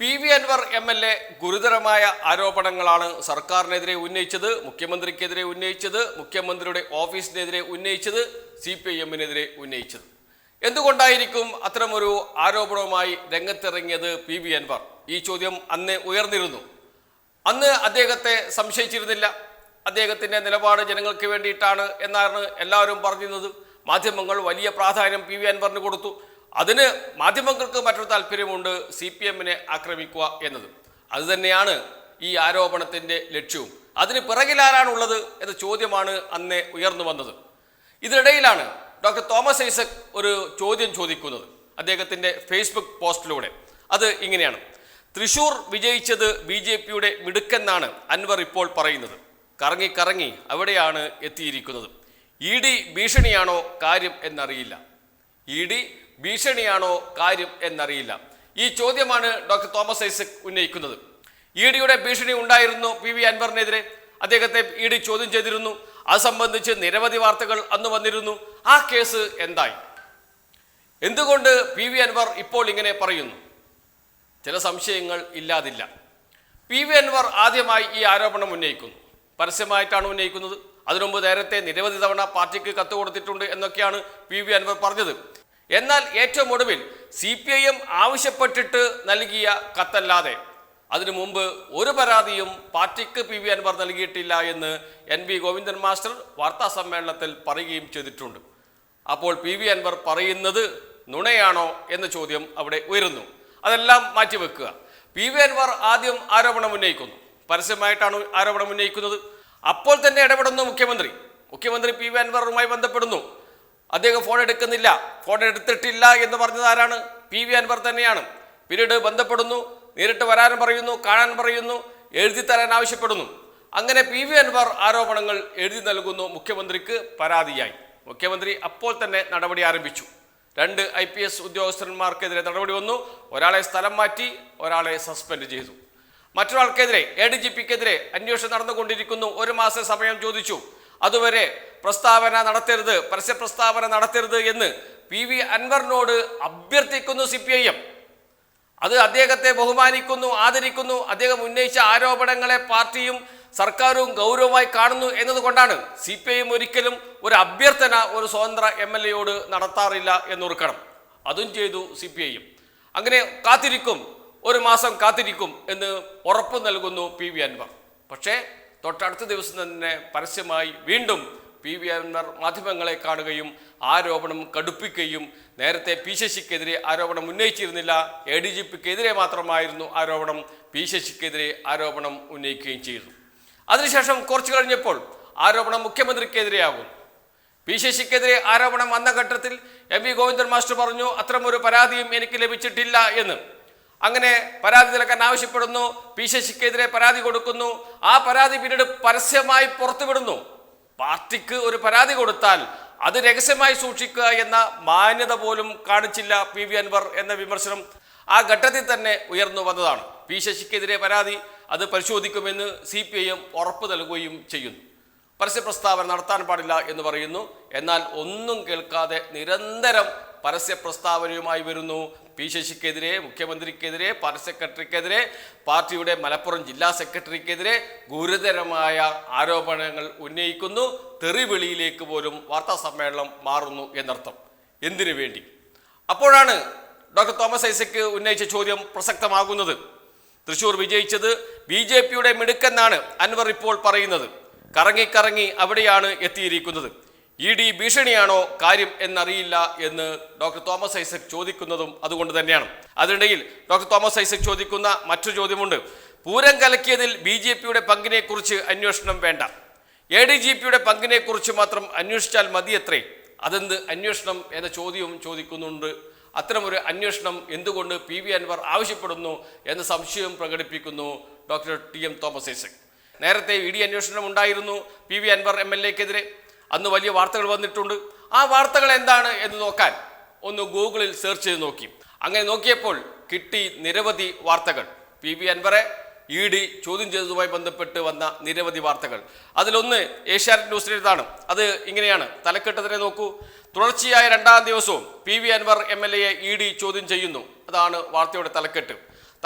P V Anvar M L A ഗുരുതരമായ ആരോപണങ്ങളാണ് സർക്കാരിനെതിരെ ഉന്നയിച്ചത് മുഖ്യമന്ത്രിക്കെതിരെ ഉന്നയിച്ചത് മുഖ്യമന്ത്രിയുടെ ഓഫീസിനെതിരെ ഉന്നയിച്ചത് സി പി ഐ എമ്മിനെതിരെ ഉന്നയിച്ചത്. എന്തുകൊണ്ടായിരിക്കും അത്തരമൊരു ആരോപണവുമായി രംഗത്തിറങ്ങിയത് പി വി അൻവർ? ഈ ചോദ്യം അന്ന് ഉയർന്നിരുന്നു. അന്ന് അദ്ദേഹത്തെ സംശയിച്ചിരുന്നില്ല. അദ്ദേഹത്തിന്റെ നിലപാട് ജനങ്ങൾക്ക് വേണ്ടിയിട്ടാണ് എന്നാണ് എല്ലാവരും പറഞ്ഞിരുന്നത്. മാധ്യമങ്ങൾ വലിയ പ്രാധാന്യം പി വി അൻവറിന് കൊടുത്തു. അതിന് മാധ്യമങ്ങൾക്ക് മറ്റൊരു താല്പര്യമുണ്ട് സി പി എമ്മിനെ ആക്രമിക്കുക എന്നത്. അതുതന്നെയാണ് ഈ ആരോപണത്തിന്റെ ലക്ഷ്യവും. അതിന് പിറകിലാരാണുള്ളത് എന്ന ചോദ്യമാണ് അന്ന് ഉയർന്നു വന്നത്. ഇതിനിടയിലാണ് ഡോക്ടർ തോമസ് ഐസക് ഒരു ചോദ്യം ചോദിക്കുന്നത് അദ്ദേഹത്തിന്റെ ഫേസ്ബുക്ക് പോസ്റ്റിലൂടെ. അത് ഇങ്ങനെയാണ്. തൃശൂർ വിജയിച്ചത് ബി ജെ പിയുടെ മിടുക്കെന്നാണ് അൻവർ ഇപ്പോൾ പറയുന്നത്. കറങ്ങി കറങ്ങി അവിടെയാണ് എത്തിയിരിക്കുന്നത്. ഇ ഡി ഭീഷണിയാണോ കാര്യം എന്നറിയില്ല. ഇ ഡി ഭീഷണിയാണോ കാര്യം എന്നറിയില്ല. ഈ ചോദ്യമാണ് ഡോക്ടർ തോമസ് ഐസക് ഉന്നയിക്കുന്നത്. ഇ ഡിയുടെ ഭീഷണി ഉണ്ടായിരുന്നു പി വി അൻവറിനെതിരെ. അദ്ദേഹത്തെ ഇ ഡി ചോദ്യം ചെയ്തിരുന്നു. അത് സംബന്ധിച്ച് നിരവധി വാർത്തകൾ അന്ന് വന്നിരുന്നു. ആ കേസ് എന്തായി? എന്തുകൊണ്ട് പി വി അൻവർ ഇപ്പോൾ ഇങ്ങനെ പറയുന്നു? ചില സംശയങ്ങൾ ഇല്ലാതില്ല. പി വി അൻവർ ആദ്യമായി ഈ ആരോപണം ഉന്നയിക്കുന്നു. പരസ്യമായിട്ടാണ് ഉന്നയിക്കുന്നത്. അതിനുമുമ്പ് നേരത്തെ നിരവധി തവണ പാർട്ടിക്ക് കത്ത് കൊടുത്തിട്ടുണ്ട് എന്നൊക്കെയാണ് പി വി അൻവർ പറഞ്ഞത്. എന്നാൽ ഏറ്റവും ഒടുവിൽ സി പി ഐ എം ആവശ്യപ്പെട്ടിട്ട് നൽകിയ കത്തല്ലാതെ അതിനു മുമ്പ് ഒരു പരാതിയും പാർട്ടിക്ക് പി വി അൻവർ നൽകിയിട്ടില്ല എന്ന് എൻ വി ഗോവിന്ദൻ മാസ്റ്റർ വാർത്താ സമ്മേളനത്തിൽ പറയുകയും ചെയ്തിട്ടുണ്ട്. അപ്പോൾ പി വി അൻവർ പറയുന്നത് നുണയാണോ എന്ന ചോദ്യം അവിടെ ഉയരുന്നു. അതെല്ലാം മാറ്റിവെക്കുക. പി വി അൻവർ ആദ്യം ആരോപണം ഉന്നയിക്കുന്നു. പരസ്യമായിട്ടാണ് ആരോപണം ഉന്നയിക്കുന്നത്. അപ്പോൾ തന്നെ ഇടപെടുന്നു മുഖ്യമന്ത്രി. മുഖ്യമന്ത്രി പി വി അൻവറുമായി ബന്ധപ്പെടുന്നു. അദ്ദേഹം ഫോൺ എടുക്കുന്നില്ല. ഫോൺ എടുത്തിട്ടില്ല എന്ന് പറഞ്ഞത് ആരാണ്? പി വി അൻവർ തന്നെയാണ്. പിന്നീട് ബന്ധപ്പെടുന്നു നേരിട്ട് വരാൻ പറയുന്നു കാണാൻ പറയുന്നു എഴുതി തരാൻ ആവശ്യപ്പെടുന്നു. അങ്ങനെ പി വി അൻവർ ആരോപണങ്ങൾ എഴുതി നൽകുന്നു മുഖ്യമന്ത്രിക്ക് പരാതിയായി. മുഖ്യമന്ത്രി അപ്പോൾ തന്നെ നടപടി ആരംഭിച്ചു. രണ്ട് ഐ പി എസ് ഉദ്യോഗസ്ഥന്മാർക്കെതിരെ നടപടി വന്നു. ഒരാളെ സ്ഥലം മാറ്റി ഒരാളെ സസ്പെൻഡ് ചെയ്തു. മറ്റൊരാൾക്കെതിരെ എ ഡി ജി പിക്കെതിരെ അന്വേഷണം നടന്നുകൊണ്ടിരിക്കുന്നു. ഒരു മാസം സമയം ചോദിച്ചു. അതുവരെ പ്രസ്താവന നടത്തരുത് പരസ്യ പ്രസ്താവന നടത്തരുത് എന്ന് പി വി അൻവറിനോട് അഭ്യർത്ഥിക്കുന്നു സി പി ഐ എം അത് അദ്ദേഹത്തെ ബഹുമാനിക്കുന്നു ആദരിക്കുന്നു അദ്ദേഹം ഉന്നയിച്ച ആരോപണങ്ങളെ പാർട്ടിയും സർക്കാരും ഗൗരവമായി കാണുന്നു എന്നതുകൊണ്ടാണ് സി പി ഐ എം ഒരിക്കലും ഒരു അഭ്യർത്ഥന ഒരു സ്വതന്ത്ര എം എൽ എയോട് നടത്താറില്ല എന്നോർക്കണം. അതും ചെയ്തു സി പി ഐ എം അങ്ങനെ കാത്തിരിക്കും ഒരു മാസം കാത്തിരിക്കും എന്ന് ഉറപ്പ് നൽകുന്നു പി വി അൻവർ. പക്ഷേ തൊട്ടടുത്ത ദിവസം തന്നെ പരസ്യമായി വീണ്ടും പി വി അൻവർ മാധ്യമങ്ങളെ കാണുകയും ആരോപണം കടുപ്പിക്കുകയും നേരത്തെ പി ശശിക്കെതിരെ ആരോപണം ഉന്നയിച്ചിരുന്നില്ല. എ ഡി ജി പിക്കെതിരെ മാത്രമായിരുന്നു ആരോപണം. പി ശശിക്കെതിരെ ആരോപണം ഉന്നയിക്കുകയും ചെയ്തു. അതിനുശേഷം കുറച്ചു കഴിഞ്ഞപ്പോൾ ആരോപണം മുഖ്യമന്ത്രിക്കെതിരെയാകും. പി ശശിക്കെതിരെ ആരോപണം വന്ന ഘട്ടത്തിൽ എം വി ഗോവിന്ദൻ മാസ്റ്റർ പറഞ്ഞു അത്തരമൊരു പരാതിയും എനിക്ക് ലഭിച്ചിട്ടില്ല എന്ന്. അങ്ങനെ പരാതി നൽകാൻ ആവശ്യപ്പെടുന്നു പി ശശിക്കെതിരെ പരാതി കൊടുക്കുന്നു. ആ പരാതി പിന്നീട് പരസ്യമായി പുറത്തുവിടുന്നു. പാർട്ടിക്ക് ഒരു പരാതി കൊടുത്താൽ അത് രഹസ്യമായി സൂക്ഷിക്കുക എന്ന മാന്യത പോലും കാണിച്ചില്ല പി വി അൻവർ എന്ന വിമർശനം ആ ഘട്ടത്തിൽ തന്നെ ഉയർന്നു വന്നതാണ്. പി ശശിക്കെതിരെ പരാതി അത് പരിശോധിക്കുമെന്ന് സി പി ഐ എം ഉറപ്പ് നൽകുകയും ചെയ്യുന്നു. പരസ്യ പ്രസ്താവന നടത്താൻ പാടില്ല എന്ന് പറയുന്നു. എന്നാൽ ഒന്നും കേൾക്കാതെ നിരന്തരം പരസ്യ പ്രസ്താവനയുമായി വരുന്നു. പി ശശിക്കെതിരെ മുഖ്യമന്ത്രിക്കെതിരെ പാർട്ടി സെക്രട്ടറിക്കെതിരെ പാർട്ടിയുടെ മലപ്പുറം ജില്ലാ സെക്രട്ടറിക്കെതിരെ ഗുരുതരമായ ആരോപണങ്ങൾ ഉന്നയിക്കുന്നു. തെറിവിളിയിലേക്ക് പോലും വാർത്താ സമ്മേളനം മാറുന്നു എന്നർത്ഥം. എന്തിനു വേണ്ടി? അപ്പോഴാണ് ഡോക്ടർ തോമസ് ഐസക്ക് ഉന്നയിച്ച ചോദ്യം പ്രസക്തമാകുന്നത്. തൃശൂർ വിജയിച്ചത് ബി ജെ പിയുടെ മിടുക്കെന്നാണ് അൻവർ ഇപ്പോൾ പറയുന്നത്. കറങ്ങി കറങ്ങി അവിടെയാണ് എത്തിയിരിക്കുന്നത്. ഇ ഡി ഭീഷണിയാണോ കാര്യം എന്നറിയില്ല എന്ന് ഡോക്ടർ തോമസ് ഐസക് ചോദിക്കുന്നതും അതുകൊണ്ട് തന്നെയാണ്. അതിനിടയിൽ ഡോക്ടർ തോമസ് ഐസക് ചോദിക്കുന്ന മറ്റൊരു ചോദ്യമുണ്ട്. പൂരം കലക്കിയതിൽ ബി ജെ പിയുടെ പങ്കിനെക്കുറിച്ച് അന്വേഷണം വേണ്ട. എ ഡി ജി പിയുടെ പങ്കിനെക്കുറിച്ച് മാത്രം അന്വേഷിച്ചാൽ മതിയത്രേ. അതെന്ത് അന്വേഷണം എന്ന ചോദ്യവും ചോദിക്കുന്നുണ്ട്. അത്തരമൊരു അന്വേഷണം എന്തുകൊണ്ട് പി വി അൻവർ ആവശ്യപ്പെടുന്നു എന്ന സംശയം പ്രകടിപ്പിക്കുന്നു doctor T M Thomas Isaac. നേരത്തെ ഇ ഡി അന്വേഷണം ഉണ്ടായിരുന്നു P V Anvar M L എക്കെതിരെ. അന്ന് വലിയ വാർത്തകൾ വന്നിട്ടുണ്ട്. ആ വാർത്തകൾ എന്താണ് എന്ന് നോക്കാൻ ഒന്ന് ഗൂഗിളിൽ സെർച്ച് ചെയ്ത് നോക്കി. അങ്ങനെ നോക്കിയപ്പോൾ കിട്ടി നിരവധി വാർത്തകൾ. പി ബി അൻവറെ ഇ ഡി ചോദ്യം ചെയ്തതുമായി ബന്ധപ്പെട്ട് വന്ന നിരവധി വാർത്തകൾ. അതിലൊന്ന് ഏഷ്യാനെറ്റ് ന്യൂസിലേതാണ് അത് ഇങ്ങനെയാണ്. തലക്കെട്ടതിനെ നോക്കൂ. തുടർച്ചയായ രണ്ടാം ദിവസവും P V Anvar M L എയെ E D ചോദ്യം ചെയ്യുന്നു. അതാണ് വാർത്തയുടെ തലക്കെട്ട്.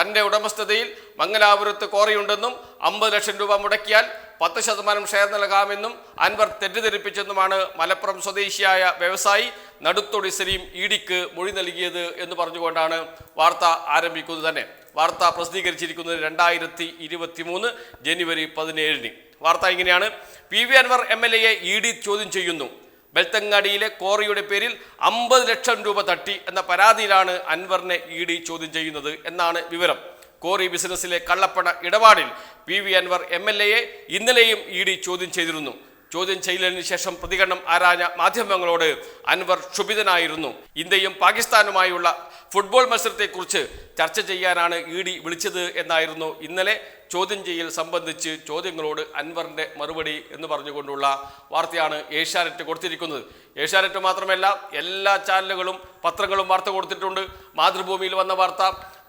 തന്റെ ഉടമസ്ഥതയിൽ മംഗലാപുരത്ത് കോറിയുണ്ടെന്നും അമ്പത് ലക്ഷം രൂപ മുടക്കിയാൽ പത്ത് ശതമാനം ഷെയർ നൽകാമെന്നും അൻവർ തെറ്റിദ്ധരിപ്പിച്ചെന്നുമാണ് മലപ്പുറം സ്വദേശിയായ വ്യവസായി നടുത്തൊടി സലീം ഇഡിക്ക് മൊഴി നൽകിയത് എന്ന് പറഞ്ഞുകൊണ്ടാണ് വാർത്ത ആരംഭിക്കുന്നത് തന്നെ. വാർത്ത പ്രസിദ്ധീകരിച്ചിരിക്കുന്നത് രണ്ടായിരത്തി ഇരുപത്തി മൂന്ന് ജനുവരി പതിനേഴിന്. വാർത്ത ഇങ്ങനെയാണ്. P V Anvar M L എയെ E D ചോദ്യം ചെയ്യുന്നു. ബെൽത്തങ്ങാടിയിലെ കോറിയുടെ പേരിൽ അമ്പത് ലക്ഷം രൂപ തട്ടി എന്ന പരാതിയിലാണ് അൻവറിനെ ഇ ഡി ചോദ്യം ചെയ്യുന്നത് എന്നാണ് വിവരം. കോറി ബിസിനസ്സിലെ കള്ളപ്പണ ഇടപാടിൽ P V Anvar M L എയെ ഇന്നലെയും ഇ ഡി ചോദ്യം ചെയ്തിരുന്നു. ചോദ്യം ചെയ്യലിന് ശേഷം പ്രതികരണം ആരാഞ്ഞ മാധ്യമങ്ങളോട് അൻവർ ക്ഷുഭിതനായിരുന്നു. ഇന്ത്യയും പാകിസ്ഥാനുമായുള്ള ഫുട്ബോൾ മത്സരത്തെക്കുറിച്ച് ചർച്ച ചെയ്യാനാണ് ഇ ഡി വിളിച്ചത് എന്നായിരുന്നു ഇന്നലെ ചോദ്യം ചെയ്യൽ സംബന്ധിച്ച് ചോദ്യങ്ങളോട് അൻവറിന്റെ മറുപടി എന്ന് പറഞ്ഞുകൊണ്ടുള്ള വാർത്തയാണ് ഏഷ്യാനെറ്റ് കൊടുത്തിരിക്കുന്നത്. ഏഷ്യാനെറ്റ് മാത്രമല്ല എല്ലാ ചാനലുകളും പത്രങ്ങളും വാർത്ത കൊടുത്തിട്ടുണ്ട്. മാതൃഭൂമിയിൽ വന്ന വാർത്ത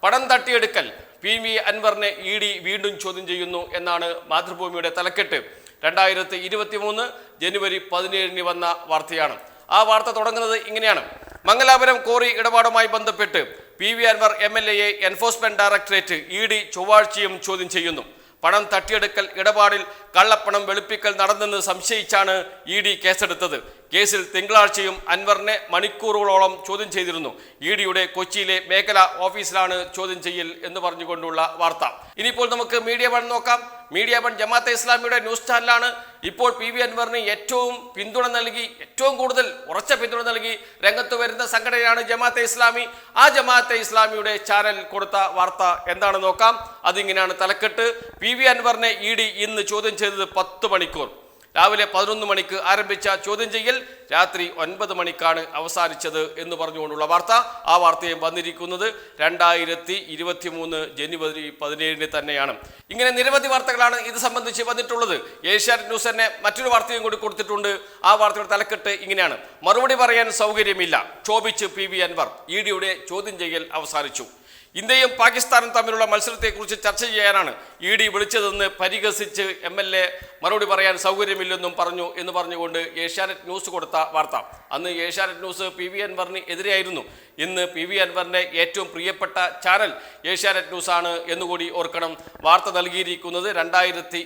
പണം തട്ടിയെടുക്കൽ പി വി അൻവറിനെ ഇ ഡി വീണ്ടും ചോദ്യം ചെയ്യുന്നു എന്നാണ് മാതൃഭൂമിയുടെ തലക്കെട്ട്. രണ്ടായിരത്തി ഇരുപത്തി മൂന്ന് ജനുവരി പതിനേഴിന് വന്ന വാർത്തയാണ്. ആ വാർത്ത തുടങ്ങുന്നത് ഇങ്ങനെയാണ്. മംഗലാപുരം കോറി ഇടപാടുമായി ബന്ധപ്പെട്ട് P V Anvar M L എയെ enforcement directorate E D ചൊവ്വാഴ്ചയും ചോദ്യം ചെയ്യുന്നു. പണം തട്ടിയെടുക്കൽ ഇടപാടിൽ കള്ളപ്പണം വെളുപ്പിക്കൽ നടന്നെന്ന് സംശയിച്ചാണ് ഇ ഡി കേസെടുത്തത്. കേസിൽ തിങ്കളാഴ്ചയും അൻവറിനെ മണിക്കൂറുകളോളം ചോദ്യം ചെയ്തിരുന്നു. ഇ ഡിയുടെ കൊച്ചിയിലെ മേഖല ഓഫീസിലാണ് ചോദ്യം ചെയ്യൽ എന്ന് പറഞ്ഞുകൊണ്ടുള്ള വാർത്ത. ഇനിയിപ്പോൾ നമുക്ക് മീഡിയ വൺ നോക്കാം. മീഡിയ വൺ ജമാഅത്തെ ഇസ്ലാമിയുടെ ന്യൂസ് ചാനലാണ്. ഇപ്പോൾ പി വി അൻവറിന് ഏറ്റവും പിന്തുണ നൽകി ഏറ്റവും കൂടുതൽ ഉറച്ച പിന്തുണ നൽകി രംഗത്ത് വരുന്ന സംഘടനയാണ് ജമാഅത്തെ ഇസ്ലാമി. ആ ജമാഅത്തെ ഇസ്ലാമിയുടെ ചാനൽ കൊടുത്ത വാർത്ത എന്താണ് നോക്കാം. അതിങ്ങനെയാണ് തലക്കെട്ട്. പി വി അൻവറിനെ ഇ ഡി ഇന്ന് ചോദ്യം ചെയ്തത് പത്ത് മണിക്കൂർ. രാവിലെ പതിനൊന്ന് മണിക്ക് ആരംഭിച്ച ചോദ്യം ചെയ്യൽ രാത്രി ഒൻപത് മണിക്കാണ് അവസാനിച്ചത് എന്ന് പറഞ്ഞുകൊണ്ടുള്ള വാർത്ത. ആ വാർത്തയും വന്നിരിക്കുന്നത് രണ്ടായിരത്തി ഇരുപത്തി മൂന്ന് ജനുവരി പതിനേഴിന് തന്നെയാണ്. ഇങ്ങനെ നിരവധി വാർത്തകളാണ് ഇത് സംബന്ധിച്ച് വന്നിട്ടുള്ളത്. ഏഷ്യാനെറ്റ് ന്യൂസ് തന്നെ മറ്റൊരു വാർത്തയും കൂടി കൊടുത്തിട്ടുണ്ട്. ആ വാർത്തയുടെ തലക്കെട്ട് ഇങ്ങനെയാണ്. മറുപടി പറയാൻ സൗകര്യമില്ല. ക്ഷോഭിച്ച് പി വി അൻവർ ഇ ഡിയുടെ ചോദ്യം ചെയ്യൽ അവസാനിച്ചു. ഇന്ത്യയും പാകിസ്ഥാനും തമ്മിലുള്ള മത്സരത്തെക്കുറിച്ച് ചർച്ച ചെയ്യാനാണ് ഇ ഡി വിളിച്ചതെന്ന് പരിഹസിച്ച് എം എൽ എ മറുപടി പറയാൻ സൗകര്യമില്ലെന്നും പറഞ്ഞു എന്ന് പറഞ്ഞുകൊണ്ട് ഏഷ്യാനെറ്റ് ന്യൂസ് കൊടുത്ത വാർത്ത. അന്ന് ഏഷ്യാനെറ്റ് ന്യൂസ് പി വി അൻവറിന് എതിരെയായിരുന്നു. ഇന്ന് പി വി അൻവറിന്റെ ഏറ്റവും പ്രിയപ്പെട്ട ചാനൽ ഏഷ്യാനെറ്റ് ന്യൂസ് ആണ് എന്നുകൂടി ഓർക്കണം. വാർത്ത നൽകിയിരിക്കുന്നത് രണ്ടായിരത്തി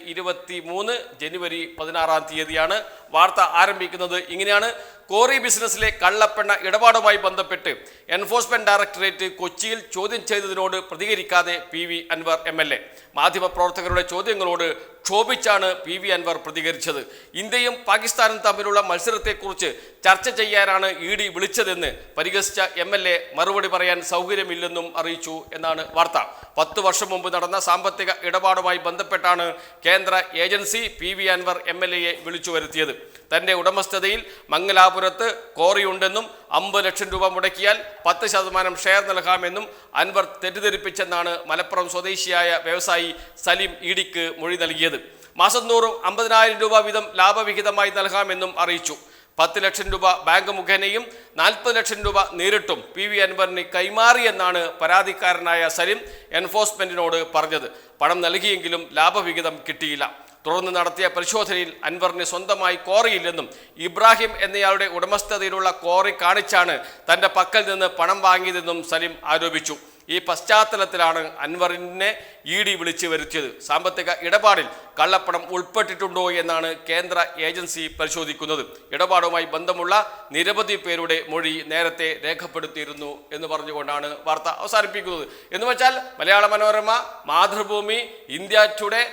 ജനുവരി പതിനാറാം തീയതിയാണ്. വാർത്ത ആരംഭിക്കുന്നത് ഇങ്ങനെയാണ്. കോറി ബിസിനസ്സിലെ കള്ളപ്പെണ്ണ ഇടപാടുമായി ബന്ധപ്പെട്ട് എൻഫോഴ്സ്മെന്റ് ഡയറക്ടറേറ്റ് കൊച്ചിയിൽ ചോദ്യം ചെയ്തതിനോട് പ്രതികരിക്കാതെ P V Anvar M L A. മാധ്യമപ്രവർത്തകരുടെ ചോദ്യങ്ങളോട് ക്ഷോഭിച്ചാണ് പി വി അൻവർ പ്രതികരിച്ചത്. ഇന്ത്യയും പാകിസ്ഥാനും തമ്മിലുള്ള മത്സരത്തെക്കുറിച്ച് ചർച്ച ചെയ്യാനാണ് ഇ ഡി വിളിച്ചതെന്ന് പരിഹസിച്ച എം എൽ എ മറുപടി പറയാൻ സൗകര്യമില്ലെന്നും അറിയിച്ചു എന്നാണ് വാർത്ത. പത്ത് വർഷം മുമ്പ് നടന്ന സാമ്പത്തിക ഇടപാടുമായി ബന്ധപ്പെട്ടാണ് കേന്ദ്ര agency P V Anvar M L എയെ വിളിച്ചു വരുത്തിയത്. തന്റെ ഉടമസ്ഥതയിൽ മംഗലാപുരത്ത് കോറിയുണ്ടെന്നും അമ്പത് ലക്ഷം രൂപ മുടക്കിയാൽ പത്ത് ശതമാനം ഷെയർ നൽകാമെന്നും അൻവർ തെറ്റിദ്ധരിപ്പിച്ചെന്നാണ് മലപ്പുറം സ്വദേശിയായ വ്യവസായി സലീം ഇഡിക്ക് മൊഴി നൽകിയത്. മാസം തോറും അമ്പതിനായിരം രൂപ വീതം ലാഭവിഹിതമായി നൽകാമെന്നും അറിയിച്ചു. പത്ത് ലക്ഷം രൂപ ബാങ്ക് മുഖേനയും നാൽപ്പത് ലക്ഷം രൂപ നേരിട്ടും പി വി അൻവറിന് കൈമാറിയെന്നാണ് പരാതിക്കാരനായ സലിം എൻഫോഴ്സ്മെന്റിനോട് പറഞ്ഞത്. പണം നൽകിയെങ്കിലും ലാഭവിഹിതം കിട്ടിയില്ല. തുടർന്ന് നടത്തിയ പരിശോധനയിൽ അൻവറിന് സ്വന്തമായി കോറിയില്ലെന്നും ഇബ്രാഹിം എന്നയാളുടെ ഉടമസ്ഥതയിലുള്ള കോറി കാണിച്ചാണ് തന്റെ പക്കൽ നിന്ന് പണം വാങ്ങിയതെന്നും സലിം ആരോപിച്ചു. ഈ പശ്ചാത്തലത്തിലാണ് അൻവറിനെ ഇ ഡി വിളിച്ചു വരുത്തിയത്. സാമ്പത്തിക ഇടപാടിൽ കള്ളപ്പണം ഉൾപ്പെട്ടിട്ടുണ്ടോ എന്നാണ് കേന്ദ്ര ഏജൻസി പരിശോധിക്കുന്നത്. ഇടപാടുമായി ബന്ധമുള്ള നിരവധി പേരുടെ മൊഴി നേരത്തെ രേഖപ്പെടുത്തിയിരുന്നു എന്ന് പറഞ്ഞുകൊണ്ടാണ് വാർത്ത അവസാനിപ്പിക്കുന്നത്. എന്ന് വെച്ചാൽ മലയാള മനോരമ മാതൃഭൂമി ഇന്ത്യ ടുഡേ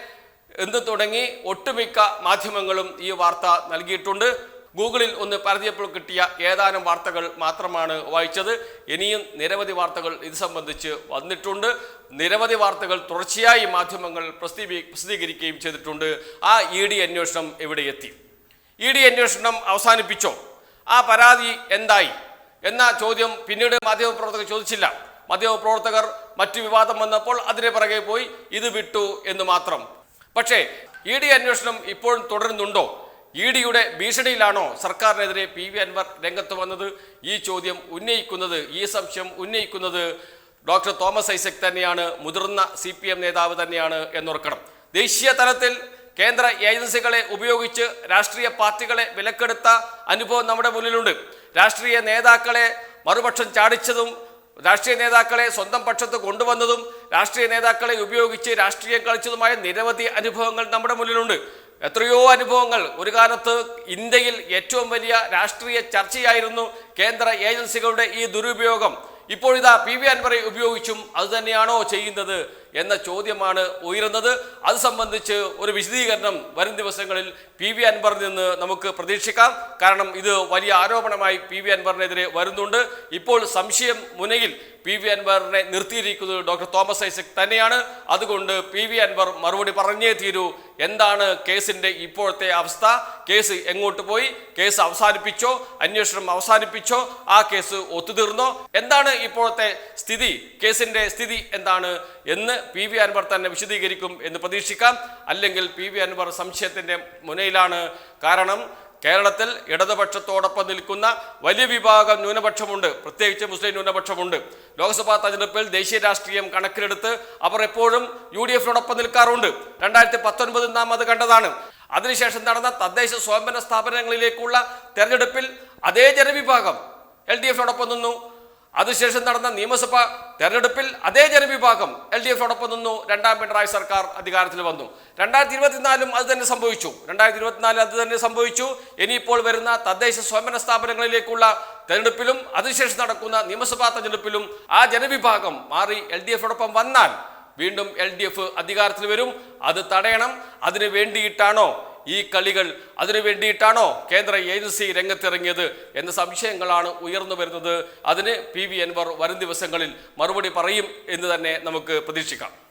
എന്ന് തുടങ്ങി ഒട്ടുമിക്ക മാധ്യമങ്ങളും ഈ വാർത്ത നൽകിയിട്ടുണ്ട്. ഗൂഗിളിൽ ഒന്ന് പരതിയപ്പോൾ കിട്ടിയ ഏതാനും വാർത്തകൾ മാത്രമാണ് വായിച്ചത്. ഇനിയും നിരവധി വാർത്തകൾ ഇത് സംബന്ധിച്ച് വന്നിട്ടുണ്ട്. നിരവധി വാർത്തകൾ തുടർച്ചയായി മാധ്യമങ്ങൾ പ്രസിദ്ധീ പ്രസിദ്ധീകരിക്കുകയും ചെയ്തിട്ടുണ്ട്. ആ ഇ ഡി അന്വേഷണം എവിടെ എത്തി? ഇ ഡി അന്വേഷണം അവസാനിപ്പിച്ചോ? ആ പരാതി എന്തായി? എന്ന ചോദ്യം പിന്നീട് മാധ്യമപ്രവർത്തകർ ചോദിച്ചില്ല. മാധ്യമപ്രവർത്തകർ മറ്റു വിവാദം വന്നപ്പോൾ അതിനെ പിറകെ പോയി ഇത് വിട്ടു എന്ന് മാത്രം. പക്ഷേ ഇ ഡി അന്വേഷണം ഇപ്പോഴും തുടരുന്നുണ്ടോ? ഇ ഡിയുടെ ഭീഷണിയിലാണോ സർക്കാരിനെതിരെ പി വി അൻവർ രംഗത്ത് വന്നത്? ഈ ചോദ്യം ഉന്നയിക്കുന്നത് ഈ സംശയം ഉന്നയിക്കുന്നത് ഡോക്ടർ തോമസ് ഐസക് തന്നെയാണ് മുതിർന്ന സി പി എം നേതാവ് തന്നെയാണ് എന്നോർക്കണം. ദേശീയ തലത്തിൽ കേന്ദ്ര ഏജൻസികളെ ഉപയോഗിച്ച് രാഷ്ട്രീയ പാർട്ടികളെ വിലക്കെടുത്ത അനുഭവം നമ്മുടെ മുന്നിലുണ്ട്. രാഷ്ട്രീയ നേതാക്കളെ മറുപക്ഷം ചാടിച്ചതും രാഷ്ട്രീയ നേതാക്കളെ സ്വന്തം പക്ഷത്ത് കൊണ്ടുവന്നതും രാഷ്ട്രീയ നേതാക്കളെ ഉപയോഗിച്ച് രാഷ്ട്രീയം കളിച്ചതുമായ നിരവധി അനുഭവങ്ങൾ നമ്മുടെ മുന്നിലുണ്ട്. എത്രയോ അനുഭവങ്ങൾ. ഒരു കാലത്ത് ഇന്ത്യയിൽ ഏറ്റവും വലിയ രാഷ്ട്രീയ ചർച്ചയായിരുന്നു കേന്ദ്ര ഏജൻസികളുടെ ഈ ദുരുപയോഗം. ഇപ്പോഴിതാ പി വി അൻവറെ ഉപയോഗിച്ചും അതുതന്നെയാണോ ചെയ്യുന്നത്? എന്ന ചോദ്യമാണ് ഉയരുന്നത്. അത് സംബന്ധിച്ച് ഒരു വിശദീകരണം വരും ദിവസങ്ങളിൽ പി വി അൻവറിൽ നിന്ന് നമുക്ക് പ്രതീക്ഷിക്കാം. കാരണം ഇത് വലിയ ആരോപണമായി പി വി അൻവറിനെതിരെ വരുന്നുണ്ട്. ഇപ്പോൾ സംശയം മുനയിൽ പി വി അൻവറിനെ നിർത്തിയിരിക്കുന്നത് ഡോക്ടർ തോമസ് ഐസക് തന്നെയാണ്. അതുകൊണ്ട് പി വി അൻവർ മറുപടി പറഞ്ഞേ തീരൂ. എന്താണ് കേസിന്റെ ഇപ്പോഴത്തെ അവസ്ഥ? കേസ് എങ്ങോട്ട് പോയി? കേസ് അവസാനിപ്പിച്ചോ? അന്വേഷണം അവസാനിപ്പിച്ചോ? ആ കേസ് ഒത്തുതീർന്നോ? എന്താണ് ഇപ്പോഴത്തെ സ്ഥിതി? കേസിന്റെ സ്ഥിതി എന്താണ്? എന്ന് പി വി അൻവർ തന്നെ വിശദീകരിക്കും എന്ന് പ്രതീക്ഷിക്കാം. അല്ലെങ്കിൽ പി വി അൻവർ സംശയത്തിന്റെ മുനയിലാണ്. കാരണം കേരളത്തിൽ ഇടതുപക്ഷത്തോടൊപ്പം നിൽക്കുന്ന വലിയ വിഭാഗം ന്യൂനപക്ഷമുണ്ട്. പ്രത്യേകിച്ച് മുസ്ലിം ന്യൂനപക്ഷമുണ്ട്. ലോക്സഭാ തെരഞ്ഞെടുപ്പിൽ ദേശീയ രാഷ്ട്രീയം കണക്കിലെടുത്ത് അവർ എപ്പോഴും യു ഡി എഫിനോടൊപ്പം നിൽക്കാറുണ്ട്. രണ്ടായിരത്തി പത്തൊൻപതിൽ നാം അത് കണ്ടതാണ്. അതിനുശേഷം നടന്ന തദ്ദേശ സ്വയംഭരണ സ്ഥാപനങ്ങളിലേക്കുള്ള തെരഞ്ഞെടുപ്പിൽ അതേ ജനവിഭാഗം എൽ ഡി എഫിനോടൊപ്പം നിന്നു. അതിനുശേഷം നടന്ന നിയമസഭാ തെരഞ്ഞെടുപ്പിൽ അതേ ജനവിഭാഗം എൽ ഡി എഫോടൊപ്പം നിന്നു. രണ്ടാം പിണറായി സർക്കാർ അധികാരത്തിൽ വന്നു. രണ്ടായിരത്തി ഇരുപത്തിനാലും അത് തന്നെ സംഭവിച്ചു. രണ്ടായിരത്തി ഇരുപത്തിനാലിൽ അത് തന്നെ സംഭവിച്ചു. ഇനിയിപ്പോൾ വരുന്ന തദ്ദേശ സ്വയംഭരണ സ്ഥാപനങ്ങളിലേക്കുള്ള തെരഞ്ഞെടുപ്പിലും അതിനുശേഷം നടക്കുന്ന നിയമസഭാ തെരഞ്ഞെടുപ്പിലും ആ ജനവിഭാഗം മാറി എൽ ഡി എഫോടൊപ്പം വന്നാൽ വീണ്ടും എൽ ഡി എഫ് അധികാരത്തിൽ വരും. അത് തടയണം. അതിനു വേണ്ടിയിട്ടാണോ ഈ കളികൾ അതിനു വേണ്ടിയിട്ടാണോ കേന്ദ്ര ഏജൻസി രംഗത്തിറങ്ങിയത് എന്ന സംശയങ്ങളാണ് ഉയർന്നു വരുന്നത്. അതിന് പി വി അൻവർ വരും ദിവസങ്ങളിൽ മറുപടി പറയും എന്ന് തന്നെ നമുക്ക് പ്രതീക്ഷിക്കാം.